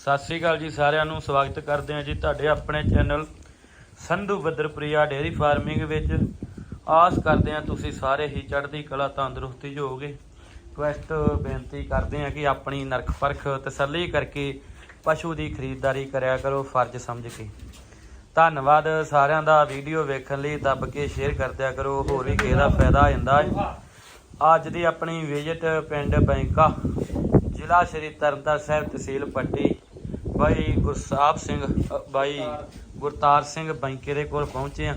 ਸਤਿ ਸ੍ਰੀ ਅਕਾਲ ਜੀ ਸਾਰਿਆਂ ਨੂੰ, ਸਵਾਗਤ ਕਰਦੇ ਹਾਂ ਜੀ ਤੁਹਾਡੇ ਆਪਣੇ ਚੈਨਲ ਸੰਧੂ ਬੱਦਰਪ੍ਰਿਆ ਡੇਅਰੀ ਫਾਰਮਿੰਗ ਵਿੱਚ। ਆਸ ਕਰਦੇ ਹਾਂ ਤੁਸੀਂ ਸਾਰੇ ਹੀ ਚੜ੍ਹਦੀ ਕਲਾ, ਤੰਦਰੁਸਤੀ 'ਚ ਹੋਵੋਗੇ ਰਿਕੁਐਸਟ ਬੇਨਤੀ ਕਰਦੇ ਹਾਂ ਕਿ ਆਪਣੀ ਨਰਖ ਪਰਖ ਤਸੱਲੀ ਕਰਕੇ ਪਸ਼ੂ ਦੀ ਖਰੀਦਦਾਰੀ ਕਰਿਆ ਕਰੋ, ਫਰਜ਼ ਸਮਝ ਕੇ। ਧੰਨਵਾਦ ਸਾਰਿਆਂ ਦਾ ਵੀਡੀਓ ਵੇਖਣ ਲਈ ਦੱਬ ਕੇ ਸ਼ੇਅਰ ਕਰਦਿਆ ਕਰੋ, ਹੋਰ ਵੀ ਕਿਹਦਾ ਫਾਇਦਾ ਹੋ ਜਾਂਦਾ ਹੈ। ਅੱਜ ਦੀ ਆਪਣੀ ਵਿਜ਼ਿਟ ਪਿੰਡ ਬੈਂਕਾ, ਜ਼ਿਲ੍ਹਾ ਸ਼੍ਰੀ ਤਰਨਤਾਰਨ ਸਾਹਿਬ, ਤਹਿਸੀਲ ਪੱਟੀ। ਬਾਈ ਗੁਰਸਾਹਿਬ ਸਿੰਘ ਬਾਈ ਗੁਰਤਾਰ ਸਿੰਘ ਬੈਂਕੇ ਦੇ ਕੋਲ ਪਹੁੰਚੇ ਆ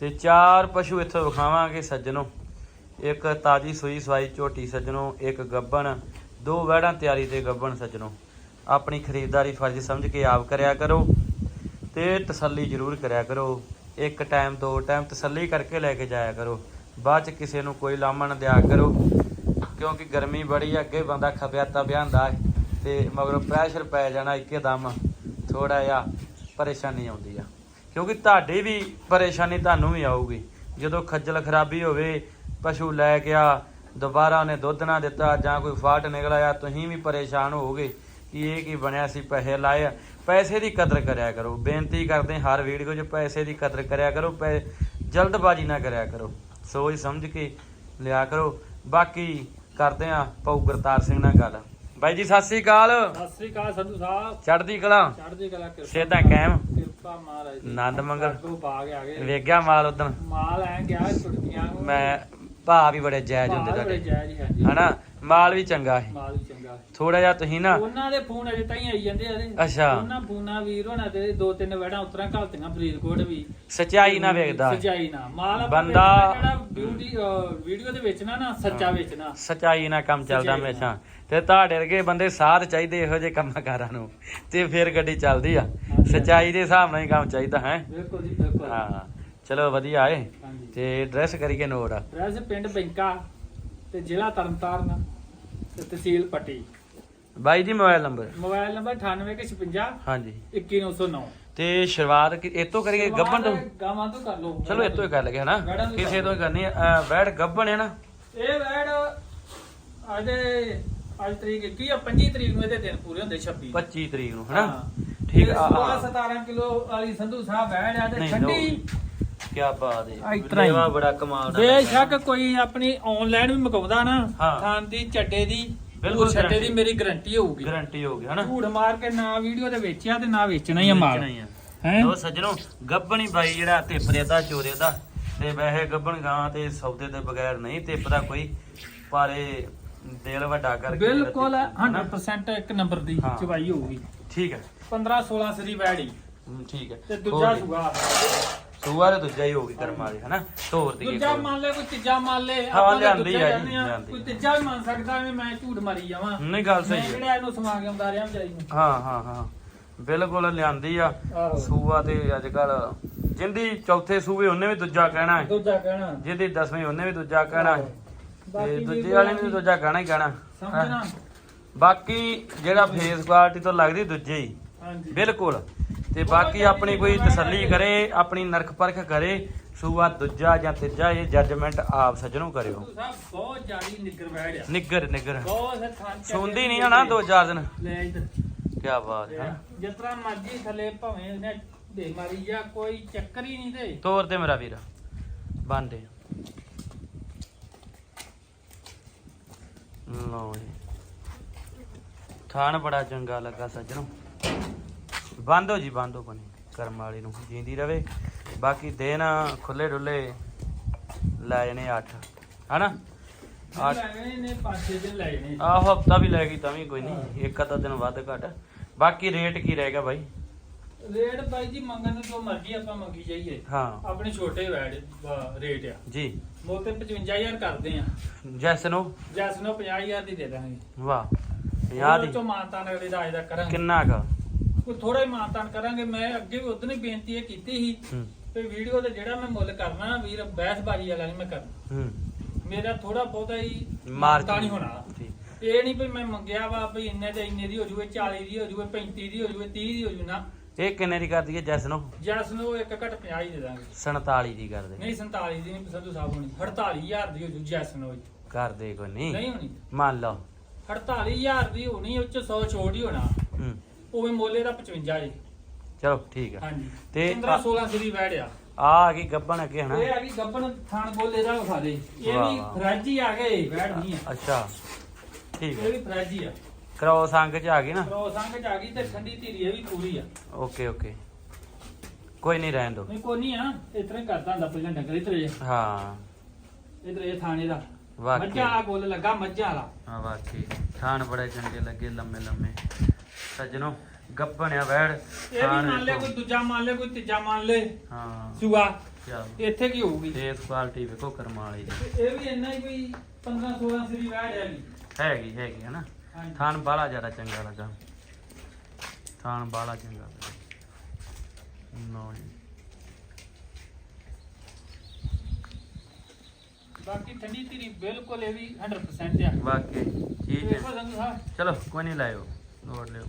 ਤੇ ਚਾਰ ਪਸ਼ੂ ਇੱਥੋਂ ਵਿਖਾਵਾਂਗੇ ਸੱਜਣੋ। ਇੱਕ ਤਾਜੀ ਸੂਈ ਸਵਾਈ ਝੋਟੀ ਸੱਜਣੋ, ਇੱਕ ਗੱਬਣ, ਦੋ ਵਹਿੜਾਂ ਤਿਆਰੀ ਤੇ ਗੱਬਣ ਸੱਜਣੋ। ਆਪਣੀ ਖਰੀਦਦਾਰੀ ਫਰਜ਼ ਸਮਝ ਕੇ ਆਪ ਕਰਿਆ ਕਰੋ ਤੇ ਤਸੱਲੀ ਜ਼ਰੂਰ ਕਰਿਆ ਕਰੋ। ਇੱਕ ਟਾਈਮ, ਦੋ ਟਾਈਮ ਤਸੱਲੀ ਕਰਕੇ ਲੈ ਕੇ ਜਾਇਆ ਕਰੋ। ਬਾਅਦ ਚ ਕਿਸੇ ਨੂੰ ਕੋਈ ਲਾਮਾ ਨਾ ਦਿਆ ਕਰੋ, ਕਿਉਂਕਿ ਗਰਮੀ ਬੜੀ ਅੱਗੇ ਬੰਦਾ ਖਪਿਆ ਤਾਂ ਹੁੰਦਾ ਹੈ। ਤੇ ਮਗਰੋਂ ਪ੍ਰੈਸ਼ਰ ਪੈ ਜਾਣਾ ਇੱਕੇ ਦਮ ਥੋੜਾ ਜਿਹਾ ਪਰੇਸ਼ਾਨੀ ਆਉਂਦੀ ਆ। ਕਿਉਂਕਿ ਤੁਹਾਡੀ ਵੀ ਪਰੇਸ਼ਾਨੀ ਤੁਹਾਨੂੰ ਵੀ ਆਊਗੀ। ਜਦੋਂ ਖੱਜਲ ਖਰਾਬੀ ਹੋਵੇ, ਪਸ਼ੂ ਲੈ ਗਿਆ ਦੁਬਾਰਾ ਉਹਨੇ ਦੁੱਧ ਨਾ ਦਿੱਤਾ ਜਾਂ ਕੋਈ ਫਾਟ ਨਿਕਲ ਆਇਆ, ਤੁਸੀਂ ਵੀ ਪਰੇਸ਼ਾਨ ਹੋਗੇ ਕਿ ਇਹ ਕੀ ਬਣਿਆ ਸੀ ਪੈਸੇ ਲਾਏ ਆ। ਪੈਸੇ ਦੀ ਕਦਰ ਕਰਿਆ ਕਰੋ। ਬੇਨਤੀ ਕਰਦੇ ਹਰ ਵੀਡੀਓ 'ਚ ਪੈਸੇ ਦੀ ਕਦਰ ਕਰਿਆ ਕਰੋ, ਪੈ ਜਲਦਬਾਜ਼ੀ ਨਾ ਕਰਿਆ ਕਰੋ। ਸੋਚ ਸਮਝ ਕੇ ਲਿਆ ਕਰੋ। ਬਾਕੀ ਕਰਦੇ ਆ ਪਉ ਗੁਰਤਾਰ ਸਿੰਘ ਨਾਲ ਗੱਲ। ਬਾਈ ਜੀ ਸਤਿ ਸ੍ਰੀ ਅਕਾਲ। ਸਤਿ ਸ੍ਰੀ ਅਕਾਲ ਸੰਧੂ ਸਾਹਿਬ। ਚੜ੍ਹਦੀ ਕਲਾ। ਚੜ੍ਹਦੀ ਕਲਾ ਕਿਰਪਾ ਸਿਹਤਾਂ ਕਾਇਮ। ਕਿਰਪਾ ਮਹਾਰਾਜ ਦੀ। ਆਨੰਦ ਮੰਗਲ। ਤੋਂ ਬਾਗ ਆ ਗਏ। ਵੇਖਿਆ ਮਾਲ ਉਦਣ। ਮਾਲ ਐ ਗਿਆ ਛੁੱਟੀਆਂ ਨੂੰ ਮੈਂ ਭਾ ਵੀ ਬੜੇ ਜਾਇਜ਼ ਹੁੰਦੇ ਮਾਲ ਬੜੇ ਤੁਹਾਡੇ। ਜਾਇਜ਼ ਹੈ ਜੀ ਹਨਾ? ਮਾਲ ਵੀ ਚੰਗਾ ਹੈ ਮਾਲ ਵੀ ਚੰਗਾ ਥੋੜਾ ਜਿਹਾ ਤੁਸੀਂ ਨਾ ਉਹਨਾਂ ਦੇ ਫੋਨ ਅਜੇ ਤਾਈਂ ਆਈ ਜਾਂਦੇ ਆ ਇਹਦੇ ਅੱਛਾ। ਉਹਨਾਂ ਫੋਨਾਂ ਵੀਰ ਹੋਣਾ ਤੇ ਦੋ ਤਿੰਨ ਵੜਾਂ ਉਤਰਾਂ ਘਲਤੀਆਂ ਫਰੀਦਕੋਟ ਵੀ। ਸਚਾਈ ਨਾ ਵੇਖਦਾ। ਸੱਚਾਈ ਨਾ। ਮਾਲ ਆਪਾਂ ਬੰਦਾ- ਵੇਚਣਾ ਜਿਹੜਾ ਬਿਊਟੀ ਵੀਡੀਓ ਦੇ ਵੇਚਣਾ ਨਾ ਸੱਚਾ ਵੇਚਣਾ। ਸਚਾਈ ਨਾਲ ਕੰਮ ਚੱਲਦਾ ਸੱਚਾਈ ਨਾਲ। ਹਮੇਸ਼ਾ। ਤੇ ਤੁਹਾਡੇ ਵਰਗੇ ਬੰਦੇ ਸਾਥ ਚਾਹੀਦੇ ਇਹੋ ਜਿਹੇ ਕੰਮਕਾਰਾਂ ਨੂੰ। ਤੇ ਫਿਰ ਗੱਡੀ ਚੱਲਦੀ ਆ। ਸਚਾਈ ਦੇ ਹਿਸਾਬ ਨਾਲ ਹੀ ਕੰਮ ਚਾਹੀਦਾ ਹੈ? ਬਿਲਕੁਲ ਜੀ ਬਿਲਕੁਲ। ਹਾਂ। ਚਲੋ ਵਧੀਆ ਏ ਹਾਂਜੀ। ਤੇ ਡਰੈਸ ਕਰੀਏ ਨੋਟ। ਰੈਸ ਪਿੰਡ ਬੈਂਕਾ ਤੇ ਜ਼ਿਲ੍ਹਾ ਤਰਨਤਾਰਨ ਤੇ ਤਹਿਸੀਲ ਪੱਟੀ। ਬਾਈ ਜੀ ਮੋਬਾਈਲ ਨੰਬਰ? ਮੋਬਾਈਲ ਨੰਬਰ 9856 ਹਾਂਜੀ। 21909 ਤੇ ਸ਼ੁਰੂਆਤ ਕਿ- ਇਹ ਤੋਂ ਕਰੀਏ ਗੱਬਣ ਤੋਂ? ਗਾਵਾਂ ਤੋਂ ਕਰ ਲਓ। ਚਲੋ ਇਹ ਤੋਂ ਹੀ ਕਰ ਲਗੇ ਹਨਾ? ਵੈੜਾਂ ਤੋਂ ਹੀ ਕਿਸੇ ਤੋਂ ਹੀ ਕਰਨੀ ਆ। ਵੈੜ ਗੱਬਣ ਹੈ ਨਾ। ਇਹ ਵੈੜ ਅੱਜ ਅੱਜ ਤਰੀਕ ਕੀ ਆ 25 ਤਰੀਕ ਨੂੰ ਇਹਦੇ ਦਿਨ ਪੂਰੇ ਹੁੰਦੇ 26 25 ਤਰੀਕ ਨੂੰ ਹਨਾ? ਠੀਕ ਆ 16 17 ਕਿਲੋ ਵਾਲੀ ਸੰਧੂ ਸਾਹਿਬ ਵੈੜ ਆ ਤੇ ਨਹੀਂ, ਠੰਡੀ। ਕੀ ਬਾਤ ਆ ਹੈ। ਇਸ ਤਰ੍ਹਾਂ ਹੀ। ਲੇਵਾ ਬੜਾ ਕਮਾਲ ਦਾ ਬੇਸ਼ੱਕ ਕੋਈ ਆਪਣੀ ਆਨਲਾਈਨ ਵੀ ਮਗਾਉਂਦਾ ਨਾ ਹਾਂ। ਥਾਂ ਦੀ ਚੱਡੇ ਦੀ ਬਿਲਕੁਲ ਉਹ ਛੱਡੇ ਦੀ guarantee। ਮੇਰੀ ਗਾਰੰਟੀ ਹੋਊਗੀ। ਗਾਰੰਟੀ ਹੋ ਗਈ ਹਨਾ? ਝੂਠ ਮਾਰ ਕੇ ਨਾ ਵੀਡੀਓ ਤੇ ਵੇਚਿਆ ਤੇ ਨਾ ਵੇਚਣਾ ਹੀ ਆ ਮਾਲ। ਵੇਚਣਾ ਹੀ ਆ। ਹੈ? ਲੋ ਸੱਜਣੋ ਗੱਬਣੀ ਬਾਈ ਜਿਹੜਾ ਤਿਪਰੇ ਦਾ ਚੋਰੇ ਦਾ ਤੇ ਵੈਸੇ ਗੱਬਣ ਗਾਂ ਤੇ ਸੌਦੇ ਦੇ ਬਗੈਰ ਨਹੀਂ ਤਿਪਦਾ ਕੋਈ ਪਰ ਇਹ ਦਿਲ ਵੱਡਾ ਕਰਕੇ ਬਿਲਕੁਲ ਹਨਾ? 100% ਇੱਕ ਨੰਬਰ ਦੀ ਹਾਂ। ਚਵਾਈ ਹੋਊਗੀ। ਠੀਕ ਹੈ। 15 16 ਸਰੀ ਵੈੜੀ। ਹਮ, ਠੀਕ ਹੈ। ਤੇ ਦੂਜਾ ਹੋਰ। ਸੁਗਾ ਸੂਆ ਤੇ ਦੂਜਾ ਹੀ ਹੋਊਗੀ ਕਰਮ ਵਾਲੀ ਹਨਾ? ਤੋਰ ਦੀ ਦੂਜਾ ਮੰਨ ਲੈ ਕੋਈ ਤੀਜਾ ਮੰਨ ਲੈ ਹਾਂ, ਆਪਾਂ ਤਾਂ ਲਿਆਂਦੀ ਦੂਜਾ ਆ ਜੀ, ਕਹਿੰਦੇ ਆ, ਲਿਆਂਦੀ। ਕੋਈ ਤੀਜਾ ਵੀ ਮੰਨ ਸਕਦਾ ਐਵੇਂ ਮੈਂ ਝੂਠ ਮਾਰੀ ਜਾਵਾਂ। ਨਹੀਂ ਗੱਲ ਮੈਂ ਸਹੀ ਹੈ। ਕਿਹੜਾ ਇਹਨੂੰ ਸਮਾ ਕੇ ਆਉਂਦਾ ਰਿਹਾ ਵਿਚਾਰੀ ਨੂੰ। ਹਾਂ ਹਾਂ ਹਾਂ। ਬਿਲਕੁਲ ਲਿਆਂਦੀ ਆ। ਆਹੋ। ਸੂਆ ਤੇ ਅੱਜ ਕੱਲ ਜਿੰਦੀ ਚੌਥੇ ਸੂਏ ਉਹਨੇ ਵੀ ਦੂਜਾ ਕਹਿਣਾ ਹੈ। ਦੂਜਾ ਕਹਿਣਾ। ਜਿਹਦੀ ਦਸਵੀਂ ਉਹਨੇ ਵੀ ਦੂਜਾ ਕਹਿਣਾ ਹੈ। ਤੇ ਦੂਜੇ ਵਾਲੇ ਨੇ ਦੂਜਾ ਕਹਿਣਾ ਹੀ ਕਹਿਣਾ ਸਮਝਣਾ ਬਾਕੀ ਜਿਹੜਾ ਫੇਸ ਕੁਆਲਿਟੀ ਤੋਂ ਲੱਗਦੀ ਦੂਜੇ। ਹੀ ਹਾਂਜੀ। ਬਿਲਕੁਲ। ਤੇ ਬਾਕੀ ਆਪਣੀ ਕੋਈ ਤਸੱਲੀ ਕਰੇ ਆਪਣੀ ਨਰਖ ਪਰਖ ਕਰੇ ਸੂਆ ਦੂਜਾ ਜਾਂ ਤੀਜਾ ਇਹ ਜੱਜਮੈਂਟ ਆਪ ਸੱਜਣੋਂ ਕਰਿਓ। ਸੰਧੂ ਸਾਹਿਬ ਬਹੁਤ ਜਾੜੀ ਨਿੱਗਰ ਬੈੜ ਆ। ਨਿੱਗਰ ਨਿੱਗਰ। ਬਹੁਤ ਹੈ ਥਾਂ ਚੱਕੇ ਸੁਣਦੀ ਨਹੀਂ ਨਾ ਦੋ ਚਾਰ ਦਿਨ। ਲੈ ਇੱਧਰ। ਕੀ ਬਾਤ ਹੈ। ਜਿਸ ਤਰ੍ਹਾਂ ਮਰਜ਼ੀ ਥੱਲੇ ਭਾਵੇਂ ਦੇ ਮਾਰੀ ਜਾ ਕੋਈ ਚੱਕਰ ਹੀ ਨਹੀਂ ਤੇ। ਤੋਰ ਤੇ ਮੇਰਾ ਵੀਰ। ਬੰਦੇ ਲਓ ਜੀ। ਥਾਣ ਬੜਾ ਚੰਗਾ ਲੱਗਾ ਸੱਜਣੋ। ਬੰਦੋ ਜੀ ਬੰਦੋ ਬਣੀ। ਕਰਮ ਵਾਲੀ ਨੂੰ ਜੀਂਦੀ ਰਵੇ। ਬਾਕੀ ਦਿਨ ਖੁੱਲੇ ਡੁੱਲੇ ਲੈ ਜਣੇ 8 ਹਨਾ? ਨੇ ਆਹੋ ਹਫਤਾ ਵੀ ਲੈ ਗਈ ਤਾਂ ਵੀ ਕੋਈ ਨਹੀਂ। ਇੱਕ ਅੱਧਾ ਦਿਨ ਵੱਧ ਘਟ। ਬਾਕੀ ਰੇਟ ਕੀ ਰਹੇਗਾ ਬਾਈ? ਰੇਟ ਬਾਈ ਜੀ ਮੰਗਣ ਨੂੰ ਜੋ ਮਰਜ਼ੀ ਆਪਾਂ ਮੰਗੀ ਜਾਈਏ। ਹਾਂ। ਆਪਣੇ ਛੋਟੇ ਵੈੜ ਦਾ ਰੇਟ ਆ। ਜੀ। ਮੁੱਲ ਤੇ 55000 ਕਰਦੇ ਆ। ਜੈਸ ਨੂੰ? ਜੈਸ ਨੂੰ 50000 ਦੀ ਦੇ ਦਾਂਗੇ। ਵਾਹ 50 ਉਹ ਦੀ। ਚੋਂ ਮਾਨਤਾਨ ਅਗਲੇ ਦਾ ਅਜਦਾ ਕਰਾਂਗੇ। ਕਿੰਨਾ ਕ? ਕੋਈ ਥੋੜਾ ਹੀ ਮਾਨਤਾਨ ਕਰਾਂਗੇ। ਮੈਂ ਅੱਗੇ ਵੀ ਉਦੋਂ ਹੀ ਬੇਨਤੀ ਇਹ ਕੀਤੀ ਸੀ ਤੇ ਵੀਡੀਓ ਤੇ ਜਿਹੜਾ ਮੈਂ ਮੁੱਲ ਕਰਨਾ ਵੀਰ ਬਹਿਸਬਾਜ਼ੀ ਵਾਲਾ ਨਹੀਂ ਮੈਂ ਕਰਨਾ। ਹੂੰ। ਮੇਰਾ ਥੋੜਾ ਬਹੁਤਾ ਹੀ ਮਾਰਜਿਨ। ਮਾਨਤਾਨ ਹੀ ਹੋਣਾ। ਇਹ ਨਹੀਂ ਵੀ ਮੈਂ ਮੰਗਿਆ ਵਾ ਵੀ ਇੰਨੇ ਤੇ ਇੰਨੇ ਦੀ ਹੋ ਜੂਵੇ 40 ਦੀ ਹੋ ਜੂਵੇ 35 ਦੀ ਹੋ ਜੂਵੇ 30 ਦੀ ਹੋ ਜੂ ਨਾ। ਇਹ ਕਿੰਨੇ ਦੀ ਕਰਦੀ ਹੈ ਜੈਸ ਨੂੰ ਜੈਸ ਨੂੰ ਇੱਕ ਘੱਟ 50 ਹੀ ਦੇ ਦਾਂਗੇ। 47 ਦੀ ਕਰਦੇ ਨਹੀਂ 47 ਦੀ ਨਹੀਂ ਸੰਧੂ ਸਾਹਿਬ ਹੋਣੀ। 48000 ਦੀ ਹੋ ਜੂ ਜੈਸ ਨੂੰ ਜੀ। ਕਰਦੇ ਕੋਈ ਨਹੀਂ। ਨਹੀਂ ਹੋਣੀ। ਮੰਨ ਲਓ। 48000 ਦੀ ਹੋਣੀ ਉਹ ਚ 100 ਛੋੜ ਹੀ ਹੋਣਾ। ਹੂੰ। ਉਹ ਵੀ ਮੋਲੇ ਦਾ 55 ਜੀ। ਚਲੋ ਠੀਕ ਆ। ਹਾਂਜੀ। ਤੇ 15 16 ਸਰੀ ਵੈੜ ਆ। ਆ ਗਈ ਗੱਬਣ ਅੱਗੇ ਹਨਾ? ਇਹ ਆ ਗਈ ਗੱਬਣ ਥਾਣ ਬੋਲੇ ਦਾ ਵਿਖਾ ਦੇ। ਇਹ ਵੀ। ਫਰਾਜੀ ਆ ਗਏ ਵੈੜ ਨਹੀਂ ਅੱਛਾ। ਠੀਕ ਇਹ ਹੈ ਵੀ ਫਰਾਜੀ ਆ। ਕ੍ਰੋਸ ਅੰਗ ਚ ਆ ਗਈ ਨਾ? ਰੋ ਸੰਗ ਚ ਆ ਗਈ ਤੇ ਠੰਡੀ ਧੀਰੀ ਇਹ ਵੀ ਪੂਰੀ ਆ। Okay okay. ਕੋਈ ਨਹੀਂ ਰਹਿਣ ਦੋ। ਨਹੀਂ ਕੋਈ ਨਹੀਂ ਆ। ਇਤਰੇ ਕਰਦਾ ਹੁੰਦਾ ਪਹਿਲਾਂ ਡੰਗਰ ਇਤਰੇ ਹਾਂ। ਇਤਰੇ ਇਹ ਥਾਣੇ ਦਾ। ਵਾਕਈ ਮੱਝਾਂ ਵਾਲਾ ਗੋਲ ਲੱਗਾ ਮੱਝਾਂ ਵਾਲਾ। ਹਾਂ ਵਾਕਈ ਥਾਣ ਬੜੇ ਚੰਗੇ ਲੱਗੇ ਲੰਮੇ ਲੰਮੇ। ਸੱਜਣੋ ਗੱਬਣ ਆ ਵੈੜ ਇਹ ਵੀ ਥਾਣ ਮੰਨ ਲੈ ਵੇਖੋ। ਕੋਈ ਦੂਜਾ ਮੰਨ ਲੈ ਕੋਈ ਤੀਜਾ ਮੰਨ ਲੈ। ਹਾਂ। ਸੁਆ। ਚਲੋ। ਇੱਥੇ ਕੀ ਹੋਊਗੀ? ਫੇਸ ਕੁਆਲਿਟੀ ਵੇਖੋ ਕਰਮਾਂ ਵਾਲੀ। ਦੀ ਤੇ ਇਹ ਵੀ ਇੰਨਾ ਹੀ ਕੋਈ 15 16 ਸਰੀ ਵੈੜ ਹੈਗੀ। ਹੈਗੀ ਹੈਗੀ ਹਾਂਜੀ ਥਾਣ ਬਾਲਾ ਜ਼ਿਆਦਾ ਚੰਗਾ ਲੱਗਾ ਥਾਣ ਬਾਲਾ ਚੰਗਾ ਲੱਗਾ ਨੋ ਜੀ। ਬਾਕੀ ਠੰਡੀ ਧੀਰੀ ਬਿਲਕੁਲ ਇਹ ਵੀ 100% ਆ। ਵਾਕਈ ਦੇਖੋ ਹੈ। ਚਲੋ ਕੋਈ ਨਹੀਂ ਲਾਇਓ। ਨੋਟ ਲਿਓ।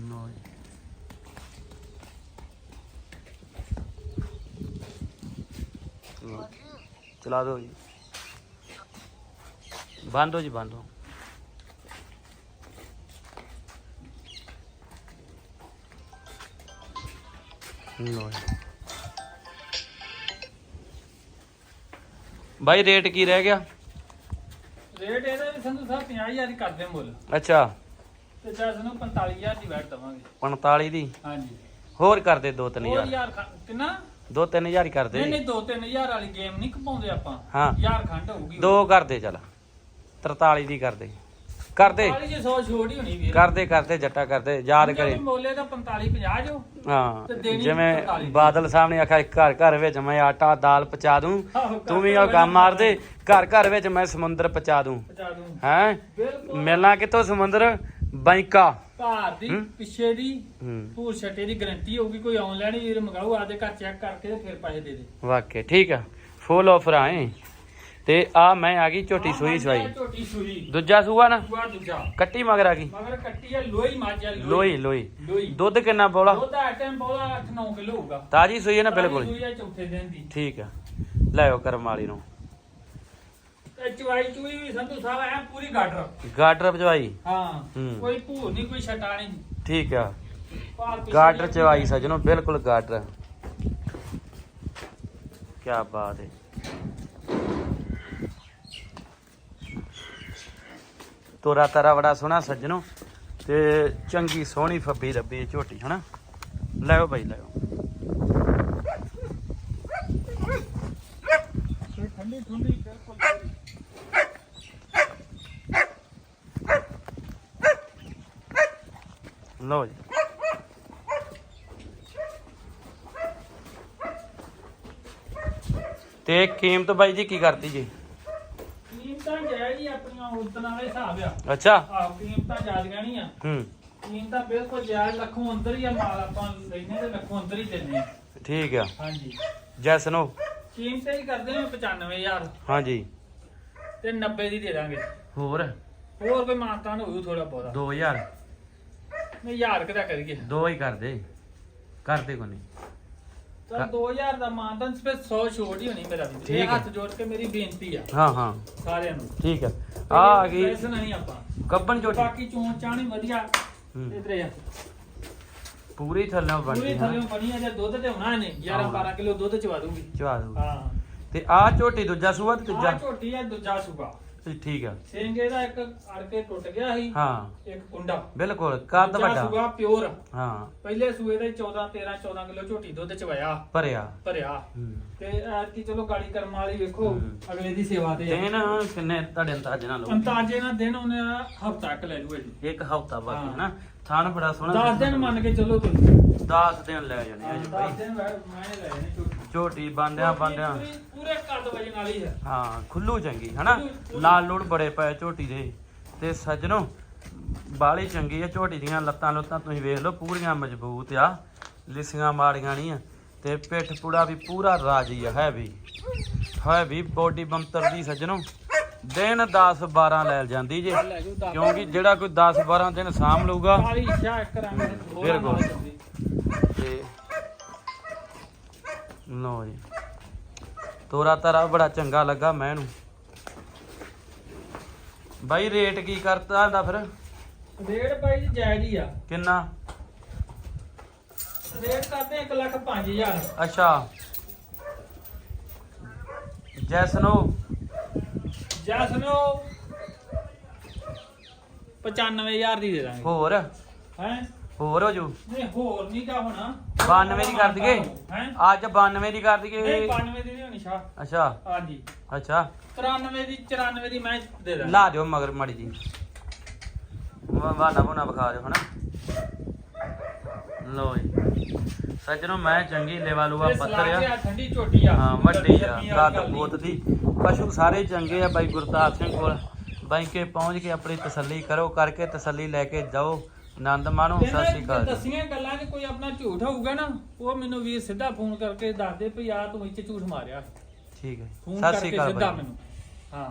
ਨੋ ਜੀ। ਚਲਾ ਦਿਓ ਜੀ। ਬੰਦ ਹੋ ਜੀ ਬੰਦ ਜੀ। ਬਾਈ ਰੇਟ ਕੀ ਰਹਿ ਗਿਆ? ਰੇਟ ਇਹਦਾ ਵੀ ਸੰਧੂ ਸਾਹਿਬ 50000 ਹੀ ਕਰਦੇ ਮੁੱਲ। ਅੱਛਾ। ਤੇ ਜਸ ਨੂੰ 45000 ਦੀ ਵੈਟ ਦਵਾਂਗੇ। 45 ਦੀ? ਹਾਂਜੀ। ਹੋਰ ਕਰਦੇ 2 ਹੋਰ 3000 ਯਾਰ ਖੰ- ਕਿੰਨਾ? 2 3000 ਹੀ ਕਰਦੇ। ਨਹੀਂ ਨਹੀਂ 2-3000 ਵਾਲੀ ਗੇਮ ਨਹੀਂ ਕਪਾਉਂਦੇ ਆਪਾਂ। ਹਾਂ। ਯਾਰ ਖੰਡ ਹੋਊਗੀ। ਦੋ ਕਰਦੇ ਚਲ। 43 ਦੀ ਕਰਦੇ। ਕਰਦੇ। ਵਾਲੀ ਜੇ 100 ਛੋੜ ਹੀ ਹੋਣੀ ਵੀਰ। ਕਰਦੇ ਕਰਦੇ ਜੱਟਾ ਕਰਦੇ ਯਾਦ ਕਰੇ। ਮੋਲੇ ਦਾ 45 50 ਜੋ। ਤੇ ਹਾਂ ਜਿਵੇਂ 45 ਬਾਦਲ ਸਾਹਿਬ ਨੇ ਆਖਿਆ ਘਰ ਘਰ ਵਿੱਚ ਮੈਂ ਆਟਾ ਦਾਲ ਪਚਾ ਦੂੰ ਤੂੰ ਵੀ ਉਹ ਕੰਮ ਮਾਰ ਦੇ ਘਰ ਘਰ ਵਿੱਚ ਮੈਂ ਸਮੁੰਦਰ ਪਚਾ ਦੂੰ। ਹੈ? ਮਿਲਣਾ ਕਿੱਥੋਂ? ਸਮੁੰਦਰ ਬੈਂਕਾ। ਘਰ ਦੀ? ਪਿੱਛੇ ਦੀ ਭੂਰ ਛੱਟੇ ਦੀ ਗਾਰੰਟੀ ਹੋਊਗੀ ਕੋਈ ਆਨਲਾਈਨ ਵੀਰ ਮੰਗਾਓ ਆਦੇ ਘਰ ਚੈੱਕ ਕਰਕੇ ਤੇ ਫਿਰ ਪੈਸੇ ਦੇ ਦੇ। ਵਾਕਿਆ ਠੀਕ ਆ। ਫੁੱਲ ਆਫਰ ਆਏ ਤੇ ਆ ਮੈਂ ਆ ਗਈ ਝੋਟੀ ਸੂਈ ਸਵਾਈ। ਆ, ਝੋਟੀ ਸੂਈ। ਦੂਜਾ ਸੂਆ ਨਾ? ਦੂਜਾ ਕੱਟੀ ਮਗਰ ਆ ਗਈ। ਮਗਰ ਕੱਟੀ ਆ ਲੋਈ ਮਾਜਾ ਲੋਈ। ਲੋਈ ਲੋਈ। ਦੁੱਧ ਕਿੰਨਾ ਬੋਲਾ? ਦੁੱਧ ਆ ਟਾਈਮ ਬੋਲਾ 8-9 ਕਿਲੋ ਹੋਊਗਾ। ਤਾਜੀ ਸੂਈ ਹੈ ਨਾ ਬਿਲਕੁਲ। ਸੂਈ ਆ ਚੌਥੇ ਦਿਨ ਦੀ। ਠੀਕ ਆ। ਲੈਓ ਕਰਮ ਵਾਲੀ ਨੂੰ। ਤੇ ਚੁਆਈ ਚੁਈ ਵੀ ਸੰਧੂ ਸਾਹਿਬ ਐ ਪੂਰੀ ਗਾਡਰ। ਗਾਡਰ ਭਜਵਾਈ ਹਾਂ। ਕੋਈ ਭੂਰ ਨਹੀਂ ਕੋਈ ਛਟਾ ਨਹੀਂ ਠੀਕ ਆ। ਗਾਡਰ ਚਵਾਈ ਸਜਣੋ ਬਿਲਕੁਲ ਗਾਡਰ। ਕੀ ਬਾਤ ਹੈ ਤੋਰਾ ਤਾਰਾ ਬੜਾ ਸੋਹਣਾ ਸੱਜਣੋ। ਤੇ ਚੰਗੀ ਸੋਹਣੀ ਫੱਬੀ ਰੱਬੀ ਇਹ ਝੋਟੀ, ਹਨਾ? ਲੈਓ ਬਾਈ ਲੈਓ ਠੰਡੀ ਠੰਡੀ ਬਿਲਕੁਲ ਲਓ ਜੀ। ਤੇ ਕੀਮਤ ਬਾਈ ਜੀ ਕੀ ਕਰਤੀ ਜੀ? ਆਪਣੀਆਂ ਉਦਨ ਵਾਲੇ ਹਿਸਾਬ ਆ। ਅੱਛਾ। ਆਹ ਕੀਮਤਾਂ ਜਾਇਜ਼ ਗਣੀ ਆ ਹੂੰ। ਕੀਮਤਾਂ ਬਿਲਕੁਲ ਜਾਇਜ਼ ਲੱਖੋਂ ਅੰਦਰ ਹੀ ਆ ਮਾਲ ਆਪਾਂ ਲੈਨੇ ਤੇ ਲੱਖੋਂ ਅੰਦਰ ਹੀ ਦਿੰਦੇ ਆ ਠੀਕ ਆ। ਹਾਂਜੀ। ਜੈਸ ਨੋ ਕੀਮਤਾਂ ਹੀ ਕਰਦੇ ਆ 95000 ਹਾਂਜੀ। ਤੇ 90 ਦੀ ਦੇ ਦਾਂਗੇ। ਹੋਰ? ਹੋਰ ਕੋਈ ਮਾਨਤਾਨ ਹੋਊ ਥੋੜਾ ਬਹੁਤਾ। 2000 ਨਹੀਂ ਯਾਰ ਕਿਦਾ ਕਰੀਏ। ਦੋ ਹੀ ਕਰ ਦੇ ਕਰਦੇ ਕੋ ਨਹੀਂ। ਚਲ 2000 ਦਾ ਮਾਨਤਾਨ ਸਿਰਫ 100 ਛੋੜ ਹੀ ਹੋਣੀ ਮੇਰਾ ਵੀ ਠੀਕ ਇਹ ਹੈ। ਹੱਥ ਜੋੜ ਕੇ ਮੇਰੀ ਬੇਨਤੀ ਆ। ਹਾਂ ਹਾਂ। ਸਾਰਿਆਂ ਨੂੰ। ਠੀਕ ਆ ਆ ਆ ਗਈ। ਪੈਸੇ ਨਹੀਂ ਆਪਾਂ। ਗੱਬਨ ਝੋਟੀ। ਬਾਕੀ ਚੋਣ ਚਾਣੀ ਵਧੀਆ। ਹੂੰ। ਇਧਰੇ ਆ। ਪੂਰੀ ਥੱਲੇ ਪੂਰੀ ਬਣਦੀ ਥੱਲੇ ਹੈ ਬਣੀ ਆ ਜੇ ਦੁੱਧ ਤੇ ਹੋਣਾ ਇਹਨੇ 11 ਹਾਂ। 12 ਕਿਲੋ ਦੁੱਧ ਚਵਾ ਦੂੰਗੀ। ਚਵਾ ਦੂ ਹਾਂ। ਤੇ ਆ ਝੋਟੀ ਦੂਜਾ ਸੂਆ ਤੇ ਆ ਤੀਜਾ? ਝੋਟੀ ਆ ਦੂਜਾ ਸੂਗਾ ਤੇ ਠੀਕ ਆ। ਸਿੰਘ ਇਹਦਾ ਇੱਕ ਅੜ ਕੇ ਟੁੱਟ ਗਿਆ ਸੀ। ਹਾਂ। ਇੱਕ ਕੁੰਡਾ। ਬਿਲਕੁਲ ਕੱਦ ਦੂਜਾ ਵੱਡਾ। ਸੂਗਾ ਪਿਓਰ। ਹਾਂ। ਪਹਿਲੇ ਸੂਏ ਦਾ ਹੀ 14 13 14 ਕਿਲੋ ਝੋਟੀ ਦੁੱਧ ਚਵਾਇਆ ਭਰਿਆ। ਭਰਿਆ। ਹੂੰ। ਤੇ ਐਤਕੀ ਚਲੋ ਗਾੜੀ ਕਰਮ ਵਾਲੀ ਵੇਖੋ। ਅਗਲੇ ਦੀ ਸੇਵਾ ਤੇ ਆ। ਦਿਨ ਕਿੰਨੇ ਤੁਹਾਡੇ ਅੰਦਾਜ਼ੇ ਨਾਲ ਲਓ ਅੰਤਾਜੇ ਨਾਲ ਦਿਨ ਉਹਨੇ ਹਫਤਾ ਕ ਲੈ ਲੂਗਾ ਜੀ ਇੱਕ ਹਫਤਾ ਬਾਕੀ ਹਾਂ। ਹੈ ਨਾ ਥਾਣ ਬੜਾ ਸੋਹਣਾ 10 ਦਿਨ ਮੰਨ ਕੇ ਚੱਲੋ ਤੁਸੀਂ। 10 ਦਿਨ ਲੈ ਜਾਣੇ ਆ ਜੀ 10 ਬਾਈ। ਦਿਨ ਮੈਂ ਮੈਂ ਲੈ ਜਾਣੇ ਝੋਟੀ। ਝੋਟੀ ਬਾਂਦਿਆਂ ਬਾਂਦਿਆਂ। ਪੂਰੀ- ਪੂਰੇ ਕੱਦ ਵਜਣ ਵਾਲੀ ਹੈ ਹਾਂ ਖੁੱਲੂ ਚੰਗੀ ਹਨਾ। ਲਾਲ ਲੂੜ ਬੜੇ ਪਏ ਝੋਟੀ ਦੇ। ਤੇ ਸੱਜਣੋ ਬਾਲੀ ਚੰਗੀ ਆ ਝੋਟੀ ਦੀਆਂ ਲੱਤਾਂ ਲੁੱਤਾਂ ਤੁਸੀਂ ਵੇਖ ਲਓ ਪੂਰੀਆਂ ਮਜ਼ਬੂਤ ਆ। ਲਿਸੀਆਂ ਮਾੜੀਆਂ ਨਹੀਂ ਆ। ਤੇ ਪਿੱਠ ਪੂੜਾ ਵੀ ਪੂਰਾ ਰਾਜੀ ਆ ਹੈ ਵੀ ਹੈ ਵੀ ਬੋਡੀ ਬੰਤਰ ਦੀ ਸੱਜਣੋ। ਦਿਨ 10 12 ਲੈ ਜਾਂਦੀ ਜੇ। ਕਿਉਂਕਿ ਜਿਹੜਾ ਕੋਈ 10 12 ਦਿਨ ਸਾਂਭ ਲਊਗਾ ਬਿਲਕੁਲ। ਜਾਂਦੀ। ਤੇ ਲੋ ਜੀ ਤੋਰਾ ਤਾਰਾ ਬੜਾ ਚੰਗਾ ਲੱਗਾ ਮੈਂ ਬਾਈ ਰੇਟ ਕੀ ਕਰਤਾ ਇਹਦਾ ਫਿਰ ਰੇਟ ਬਾਈ ਜੀ ਜਾਇਜ਼ ਹੀ ਆ ਕਿੰਨਾ ਰੇਟ ਕਰਦੇ 1 ਲੱਖ 5000 ਅੱਛਾ ਜੈਸਨੋ ਜਸ ਨੂੰ 95000 ਦੀ ਦੇ ਦਾਂਗੇ। ਹੋਰ? ਹੈ? ਹੋਰ ਹੋ ਜੂ। ਨਹੀਂ ਹੋਰ ਨਹੀਂ ਕਾ ਹੋਣਾ। 92 ਦੀ ਕਰ ਦਈਏ? ਹੈ? ਅੱਜ 92 ਦੀ ਕਰ ਨਹੀਂ ਦਈਏ 92 ਦੀ ਨਹੀਂ ਹੋਣੀ ਸ਼ਾਹ। ਅੱਛਾ। ਹਾਂਜੀ। ਅੱਛਾ। 93 ਦੀ 94 ਦੀ ਮੈਂ ਦੇ ਦਾਂ ਲਾ ਦਿਓ ਮਗਰ ਮੜੀ ਜੀ। ਵਾਣਾ ਬੁਣਾ ਵਿਖਾ ਦਿਓ ਹਨਾ? ਲੋ ਜੀ। ਸੱਜਣੋ ਮੈਂ ਚੰਗੀ ਲੇਵਾ ਲੂਆ ਪੱਤਰ ਆ। ਠੰਡੀ ਝੋਟੀ ਆ। ਹਾਂ ਵੱਡੀ ਆ ਕੱਦ ਬੋਤ ਦੀ ਪਸ਼ੂ ਸਾਰੇ ਚੰਗੇ ਆ ਬਾਈ ਗੁਰਤਾਰ ਸਿੰਘ ਕੋਲ। ਬਾਈ ਕੇ ਪਹੁੰਚ ਕੇ ਆਪਣੀ ਤਸੱਲੀ ਕਰੋ ਕਰਕੇ ਤਸੱਲੀ ਲੈ ਕੇ ਜਾਓ। ਆਨੰਦ ਮਾਣੋ ਸਤਿ ਸ਼੍ਰੀ ਅਕਾਲ। ਦਸੀਆਂ ਗੱਲਾਂ 'ਚ ਕੋਈ ਆਪਣਾ ਝੂਠ ਹੋਊਗਾ ਨਾ ਉਹ ਮੈਨੂੰ ਵੀਰ ਸਿੱਧਾ ਫੋਨ ਕਰਕੇ ਦੱਸ ਦੇ ਵੀ ਆ ਤੂੰ ਇੱਥੇ ਝੂਠ ਮਾਰਿਆ। ਠੀਕ ਹੈ ਸਤਿ ਸ਼੍ਰੀ ਅਕਾਲ ਸਿੱਧਾ ਬਾਈ। ਮੈਨੂੰ। ਹਾਂ।